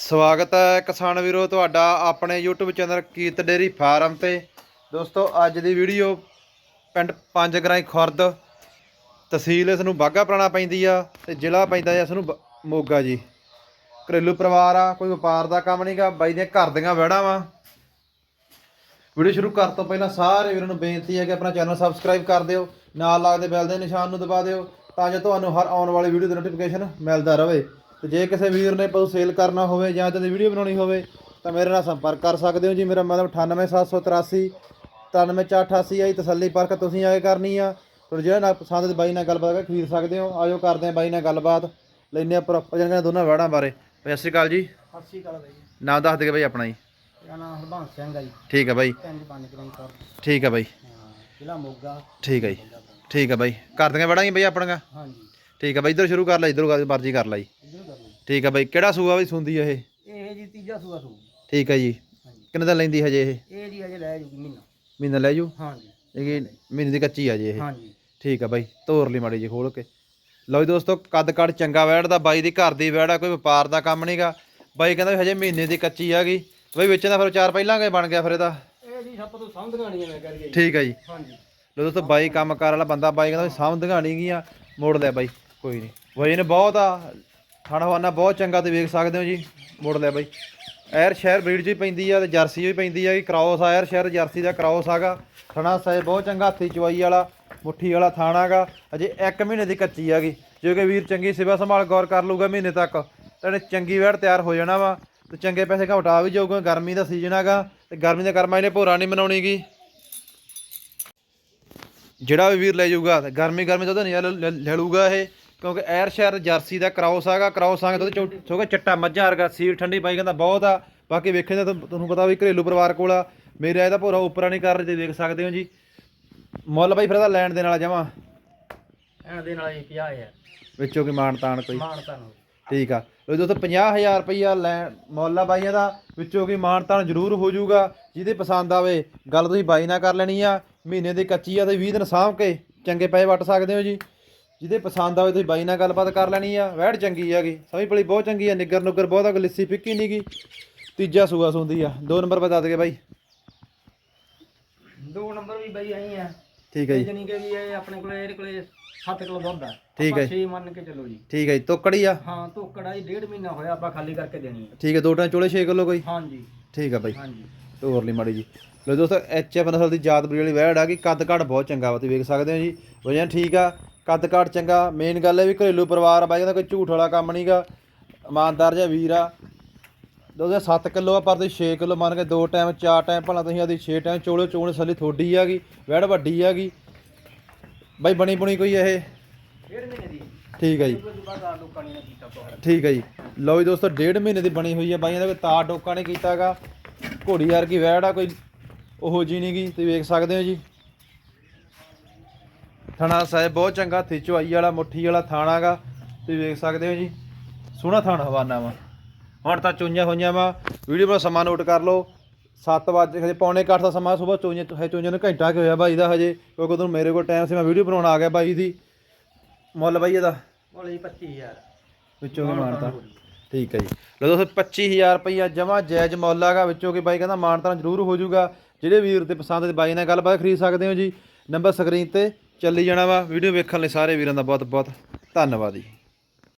ਸਵਾਗਤ ਹੈ ਕਿਸਾਨ ਵੀਰੋ ਤੁਹਾਡਾ ਆਪਣੇ YouTube channel Kirat dairy farm ਤੇ। ਦੋਸਤੋ, ਅੱਜ ਦੀ ਵੀਡੀਓ ਪਿੰਡ ਪੰਜ ਗਰਾਈ ਖੁਰਦ ਤਹਿਸੀਲ ਇਸ ਨੂੰ ਬਾਗਾ ਪੁਰਾਣਾ ਪੈਂਦੀ ਆ ਤੇ ਜ਼ਿਲ੍ਹਾ ਪੈਂਦਾ ਇਸ ਨੂੰ ਬ- ਮੋਗਾ ਜੀ। ਘਰੇਲੂ ਪਰਿਵਾਰ ਆ, ਕੋਈ ਵਪਾਰ ਦਾ ਕੰਮ ਨਹੀਂਗਾ ਬਾਈ ਦੀਆਂ ਘਰ ਦੀਆਂ ਵੜਾ ਵਾ। ਵੀਡੀਓ ਸ਼ੁਰੂ ਕਰਨ ਤੋਂ ਪਹਿਲਾਂ ਸਾਰੇ ਵੀਰਾਂ ਨੂੰ ਬੇਨਤੀ ਹੈ ਕਿ ਆਪਣਾ ਚੈਨਲ ਸਬਸਕ੍ਰਾਈਬ ਕਰ ਦਿਓ, ਨਾਲ ਲੱਗਦੇ ਬੈਲ ਦੇ ਨਿਸ਼ਾਨ ਨੂੰ ਦਬਾ ਦਿਓ, ਤਾਂ ਜੋ ਤੁਹਾਨੂੰ ਹਰ ਆਉਣ ਵਾਲੀ ਵੀਡੀਓ ਦੀ ਨੋਟੀਫਿਕੇਸ਼ਨ ਮਿਲਦਾ ਰਹੇ। ਤੇ ਜੇ ਕਿਸੇ ਵੀਰ ਨੇ ਪਸ਼ੂ ਸੇਲ ਕਰਨਾ ਹੋਵੇ ਜਾਂ ਤੇ ਵੀਡੀਓ ਬਣਾਉਣੀ ਹੋਵੇ ਤਾਂ ਮੇਰੇ ਨਾਲ ਸੰਪਰਕ ਕਰ ਸਕਦੇ ਹੋ ਜੀ। ਮੇਰਾ ਮਤਲਬ 98783 93488 ਆਈ ਤਸੱਲੀ ਪਰਖ ਤੁਸੀਂ ਆ ਕੇ ਕਰਨੀ ਆ। ਪਰ ਜਿਹੜਾ ਨਾਲ ਪਸੰਦ ਦੇ ਬਾਈ ਨਾਲ ਗੱਲਬਾਤ ਕਰਕੇ ਖਰੀਦ ਸਕਦੇ ਹੋ। ਆਜੋ ਕਰਦੇ ਆ ਬਾਈ ਨਾਲ ਗੱਲਬਾਤ। ਲੈਨੇ ਆ ਪ੍ਰੋਪਰ ਜਾਣਕਾਰੀ ਦੋਨਾਂ ਵੜਾਂ ਬਾਰੇ। ਸਤਿ ਸ਼੍ਰੀ ਅਕਾਲ ਜੀ। ਸਤਿ ਸ਼੍ਰੀ ਅਕਾਲ ਬਾਈ। ਜੀ ਨਾਮ ਦੱਸ ਦੇ ਬਾਈ ਆਪਣਾ ਜੀ। ਮੇਰਾ ਨਾਮ ਹਰਬੰਸ ਸਿੰਘ ਹੈ ਜੀ। ਠੀਕ ਹੈ ਬਾਈ। ਪਿੰਡ ਕਿਲੋਮੀਟਰ ਠੀਕ ਹੈ ਬਾਈ। ਜ਼ਿਲ੍ਹਾ ਮੋਗਾ। ਠੀਕ ਹੈ ਜੀ। ਠੀਕ ਹੈ ਬਾਈ। ਘਰ ਦੀਆਂ ਵੜਾਂਗੇ ਬਾਈ ਆਪਣੀਆਂ। ਹਾਂਜੀ। ਠੀਕ ਹੈ ਬਾਈ ਇਧਰ ਸ਼ੁਰੂ ਕਰ ਲੈ ਇਧਰੋਂ ਮਰਜ਼ੀ ਕਰ ਕਰ ਲਓ ਠੀਕ ਹੈ ਬਾਈ ਕਿਹੜਾ ਸੂਆ ਬਾਈ ਸੁੰਦੀ ਇਹ? ਇਹ ਜੀ ਤੀਜਾ ਸੂਆ ਸੂ। ਠੀਕ ਹੈ ਜੀ। ਹਾਂਜੀ। ਕਿੰਨੇ ਦਾ ਲੈਂਦੀ ਹਜੇ ਇਹ? ਇਹ ਜੀ ਅਜੇ ਲੈ ਜੂਗੀ ਮਹੀਨਾ। ਮਹੀਨਾ ਲੈ ਜੂ? ਹਾਂਜੀ। ਇਹ ਮਹੀਨੇ ਦੀ ਕੱਚੀ ਆ ਜੀ ਇਹ? ਹਾਂਜੀ। ਠੀਕ ਹੈ ਬਾਈ ਤੋਰ ਲਈ ਮਾੜੀ ਜੀ ਖੋਲ ਕੇ। ਲਓ ਜੀ ਦੋਸਤੋ ਕੱਦ ਕੱਦ ਚੰਗਾ ਵੈੜ ਦਾ ਬਾਈ ਦੀ ਘਰ ਦੀ ਵੈੜ ਆ ਕੋਈ ਵਪਾਰ ਦਾ ਕੰਮ ਨਹੀਂਗਾ ਬਾਈ ਕਹਿੰਦਾ ਵੀ ਹਜੇ ਮਹੀਨੇ ਦੀ ਕੱਚੀ ਹੈਗੀ ਬਾਈ ਵਿੱਚ ਦਾ ਫਿਰ ਚਾਰ ਪਹਿਲਾਂ ਕੇ ਬਣ ਗਿਆ ਫਿਰ ਇਹਦਾ। ਇਹ ਜੀ ਸਭ ਤੋਂ ਸਮਝਣਾ ਨਹੀਂ ਮੈਂ ਕਰੀਏ ਠੀਕ ਹੈ ਜੀ। ਹਾਂਜੀ। ਲੋ ਦੋਸਤੋ ਬਾਈ ਕੰਮ ਕਾਰ ਵਾਲਾ ਬੰਦਾ ਬਾਈ ਕਹਿੰਦਾ ਵੀ ਸਮਝਦੀਆਂ ਨਹੀਂ ਗੀਆਂ ਮੋੜ ਲਿਆ ਬਾਈ ਕੋਈ ਨਹੀਂ ਵਜਨ ਬਹੁਤ ਆ ਥਾਣਾਵਾਨਾ ਬਹੁਤ ਚੰਗਾ ਤੇ ਵੇਖ ਸਕਦੇ ਹੋ ਜੀ ਮੋੜ ਲਿਆ ਬਾਈ। ਐਰ ਸ਼ਹਿਰ ਬਰੀਡ 'ਚ ਵੀ ਪੈਂਦੀ ਆ ਤੇ ਜਰਸੀ ਵੀ ਪੈਂਦੀ ਆ ਕਿ ਕ੍ਰਾਸ ਆ, ਐਰ ਸ਼ਹਿਰ ਜਰਸੀ ਦਾ ਕ੍ਰਾਸ ਆਗਾ। ਥਣਾ ਸਾਇ ਬਹੁਤ ਚੰਗਾ, ਹੱਥੀ ਚਵਾਈ ਵਾਲਾ, ਮੁੱਠੀ ਵਾਲਾ ਥਾਣਾਗਾ ਅਜੇ 1 ਮਹੀਨੇ ਦੀ ਕੱਚੀ ਆਗੀ, ਜੋ ਕਿ ਵੀਰ ਚੰਗੀ ਸੇਵਾ ਸੰਭਾਲ ਗੌਰ ਕਰ ਲੂਗਾ ਮਹੀਨੇ ਤੱਕ। ਤਾਂ ਇਹਨੇ ਚੰਗੀ ਵੈੜ ਤਿਆਰ ਹੋ ਜਾਣਾ ਵਾ, ਤੇ ਚੰਗੇ ਪੈਸੇ ਘਟਾ ਵੀ ਜਾਊਗਾ, ਗਰਮੀ ਦਾ ਸੀਜ਼ਨ ਹੈਗਾ ਤੇ ਗਰਮੀ ਦੇ ਕਰਮਾਂ ਇਹਨੇ ਭੋਰਾ ਨਹੀਂ ਮਨਾਉਣੀਗੀ। ਜਿਹੜਾ ਵੀ ਵੀਰ ਲੈ ਜਾਊਗਾ, ਤੇ ਗਰਮੀ ਗਰਮੀ ਤਾਂ ਉਹਦਾ ਨਹੀਂ ਲੈ ਲੂਗਾ ਇਹ। ਕਿਉਂਕਿ ਐਰ ਸ਼ਹਿਰ ਜਰਸੀ ਦਾ ਕ੍ਰਾਸ ਆਗਾ ਕ੍ਰਾਸ ਆਗਾ ਤਾਂ ਛੋਗਾ ਚੱਟਾ ਮੱਝਾਂ ਵਰਗਾ ਸੀਲ ਠੰਡੀ ਪਾਈ ਕਹਿੰਦਾ ਬਹੁਤ ਆ। ਬਾਕੀ ਵੇਖਣ ਦਾ ਤਾਂ ਤੁਹਾਨੂੰ ਪਤਾ ਵੀ ਘਰੇਲੂ ਪਰਿਵਾਰ ਕੋਲ ਆ। ਮੇਰੇ ਇਹਦਾ ਭੋਰਾ ਉੱਪਰਾਂ ਨਹੀਂ ਕਰ ਰਹੇ ਤੇ ਵੇਖ ਸਕਦੇ ਹੋ ਜੀ। ਮੁੱਲ ਬਾਈ ਫਿਰ ਇਹਦਾ ਲੈਣ ਦੇ ਨਾਲ ਜਮਾ। ਐਣ ਦੇ ਨਾਲ ਜੀ 50000 ਵਿੱਚੋਂ ਕੀ ਮਾਣ ਤਾਣ ਕੋਈ? ਮਾਨ ਤੁਹਾਨੂੰ ਠੀਕ ਆ। ਲੋ ਦੋਸਤੋ 50000 ਰੁਪਈਆ ਲੈ ਮੁੱਲ ਆ ਬਾਈਆਂ ਦਾ। ਵਿੱਚੋਂ ਕੀ ਮਾਣ ਤਾਣ ਜ਼ਰੂਰ ਹੋ ਜਾਊਗਾ। ਜਿਹਦੇ ਪਸੰਦ ਆਵੇ ਗੱਲ ਤੁਸੀਂ ਬਾਈ ਨਾਲ ਕਰ ਲੈਣੀ ਆ। ਮਹੀਨੇ ਦੀ ਕੱਚੀ ਆ ਤੇ 20 ਦਿਨ ਸਾਂਭ ਕੇ ਚੰਗੇ ਪੈਸੇ ਵਟ ਸਕਦੇ ਹੋ ਜੀ। ਜਿਹਦੇ ਪਸੰਦ ਆਵੇ ਤੁਸੀਂ ਬਾਈ ਨਾਲ ਗੱਲਬਾਤ ਕਰ ਲੈਣੀ ਆ। ਵੈੜ ਚੰਗੀ ਹੈਗੀ। ਸਮਝ ਪਲੀ ਬਹੁਤ ਚੰਗੀ ਆ ਨਿੱਗਰ ਨੁੱਗਰ ਬਹੁਤ ਆ ਕੋਈ ਲਿੱਸੀ ਫਿੱਕੀ ਨਹੀਂਗੀ ਤੀਜਾ ਸੂਆ ਸੁੰਦੀ ਆ। ਦੋ ਨੰਬਰ ਬਤਾ ਦਗੇ ਬਾਈ। ਦੋ ਨੰਬਰ ਵੀ ਬਾਈ ਆਈ ਆ। ਠੀਕ ਹੈ ਜੀ। ਜਣੀ ਕਿ ਵੀ ਇਹ ਆਪਣੇ ਕੋਲੇ ਇਹਦੇ ਕੋਲੇ 7 ਕਿਲੋ ਦੁੱਧ ਆ। ਠੀਕ ਹੈ। 6 ਮੰਨ ਕੇ ਚੱਲੋ ਜੀ। ਠੀਕ ਹੈ ਜੀ। ਤੋਕੜੀ ਆ। ਹਾਂ ਧੋਕੜਾ ਜੀ ਡੇਢ ਮਹੀਨਾ ਹੋਇਆ ਆਪਾਂ ਖਾਲੀ ਕਰਕੇ ਦੇਣੀ ਹੈ ਠੀਕ ਹੈ ਦੋ ਟਾਂ ਚੋਲੇ 6 ਕਿਲੋ ਕੋਈ? ਹਾਂਜੀ। ਠੀਕ ਆ ਬਾਈ। ਹਾਂਜੀ। ਤੋਰ ਲਈ ਮਾੜੀ ਜੀ। ਲੋ ਦੋਸਤੋ ਐਚ ਐਫ ਨਸਲ ਦੀ ਜਾਤਬਰੀ ਵਾਲੀ ਵੈੜ ਆ ਕਿ ਕੱਦ ਕਾਠ ਬਹੁਤ ਚੰਗਾ ਵਾ ਤੁਸੀਂ ਵੇਖ ਸਕਦੇ ਹੋ ਜੀ। ਵਜਨ ਠੀਕ ਆ। ਕੱਦ ਕਾਠ ਚੰਗਾ। ਮੇਨ ਗੱਲ ਹੈ ਵੀ ਘਰੇਲੂ ਪਰਿਵਾਰ ਆ ਬਾਈ ਕਹਿੰਦਾ ਕੋਈ ਝੂਠ ਵਾਲਾ ਕੰਮ ਨਹੀਂਗਾ ਇਮਾਨਦਾਰ ਜਿਹਾ ਵੀਰ ਆ। ਦੋਸਤੋ 7 ਕਿਲੋ ਆ ਪਰ ਤੁਸੀਂ 6 ਕਿਲੋ ਮੰਨ ਕੇ ਦੋ ਟਾਈਮ ਚਾਰ ਟਾਈਮ ਭਲਾ ਤੁਸੀਂ ਆਦੀ 6 ਟਾਈਮ ਚੋਲੇ ਚੋਣ ਸਲੀ ਥੋੜੀ ਹੈਗੀ ਵੈੜ ਵੱਡੀ ਹੈਗੀ ਬਾਈ ਬਣੀ ਬੁਣੀ ਕੋਈ ਇਹ? ਡੇਢ ਮਹੀਨੇ ਦੀ। ਠੀਕ ਹੈ ਜੀ। ਨੇ ਠੀਕ ਹੈ ਜੀ। ਲਓ ਜੀ ਦੋਸਤੋ ਡੇਢ ਮਹੀਨੇ ਦੀ ਬਣੀ ਹੋਈ ਹੈ ਬਾਈਆਂ ਦਾ ਕੋਈ ਤਾਰ ਡੋਕਾ ਨਹੀਂ ਕੀਤਾਗਾ। ਘੋੜੀ ਵਰਗੀ ਵੈੜ ਆ ਕੋਈ ਉਹੋ ਜੀ ਨਹੀਂਗੀ ਤੁਸੀਂ ਵੇਖ ਸਕਦੇ ਹੋ ਜੀ। ਥਾਣਾ ਸਾਹਿਬ ਬਹੁਤ ਚੰਗਾ ਹੱਥੀ ਵਾਲਾ ਮੁੱਠੀ ਵਾਲਾ ਥਾਣਾਗਾ ਤੁਸੀਂ ਵੇਖ ਸਕਦੇ ਹੋ ਜੀ ਸੋਹਣਾ ਥਾਣਾ ਹਵਾਨਾ ਵਾ। ਹੁਣ ਤਾਂ ਚੁੰਝਾਂ ਹੋਈਆਂ ਵਾ। ਵੀਡੀਓ ਦਾ ਸਮਾਂ ਨੋਟ ਕਰ ਲਓ। 7 ਵਜੇ ਹਜੇ ਪੌਣੇ ਕੁ ਅੱਠ ਦਾ ਸਮਾਂ ਸਵੇਰ ਚੁੰਝੇ ਹੈ ਚੁੰਝੇ ਨੂੰ ਘੰਟਾ ਕਿ ਹੋਇਆ ਬਾਈ ਦਾ ਹਜੇ। ਕਿਉਂਕਿ ਉਦੋਂ ਮੇਰੇ ਕੋਲ ਟਾਈਮ ਸੀ ਮੈਂ ਵੀਡੀਓ ਬਣਾਉਣ ਆ ਗਿਆ ਬਾਈ ਦੀ। ਮੁੱਲ ਬਾਈ ਇਹਦਾ? ਬੋਲੇ ਜੀ 25000 ਵਿੱਚੋਂ ਵੀ ਮਾਨਤਾ। ਠੀਕ ਹੈ ਜੀ। ਲੋ ਦੋਸਤੋ 25000 ਰੁਪਈਆ ਜਮਾ ਜਾਇਜ਼ ਮੁੱਲ ਹੈਗਾ ਵਿੱਚੋਂ ਕਿ ਬਾਈ ਕਹਿੰਦਾ ਮਾਨਤਾ ਜ਼ਰੂਰ ਹੋ ਜਾਊਗਾ ਜਿਹੜੇ ਵੀਰ ਦੇ ਪਸੰਦ ਦੇ ਬਾਈ ਨਾਲ ਗੱਲਬਾਤ ਖਰੀਦ ਸਕਦੇ ਹੋ ਜੀ। ਨੰਬਰ ਸਕਰੀਨ ਤੇ ਚੱਲੀ ਜਾਣਾ ਵਾ ਵੀਡੀਓ ਵੇਖਣ ਲਈ ਸਾਰੇ ਵੀਰਾਂ ਦਾ ਬਹੁਤ ਬਹੁਤ ਧੰਨਵਾਦ ਜੀ।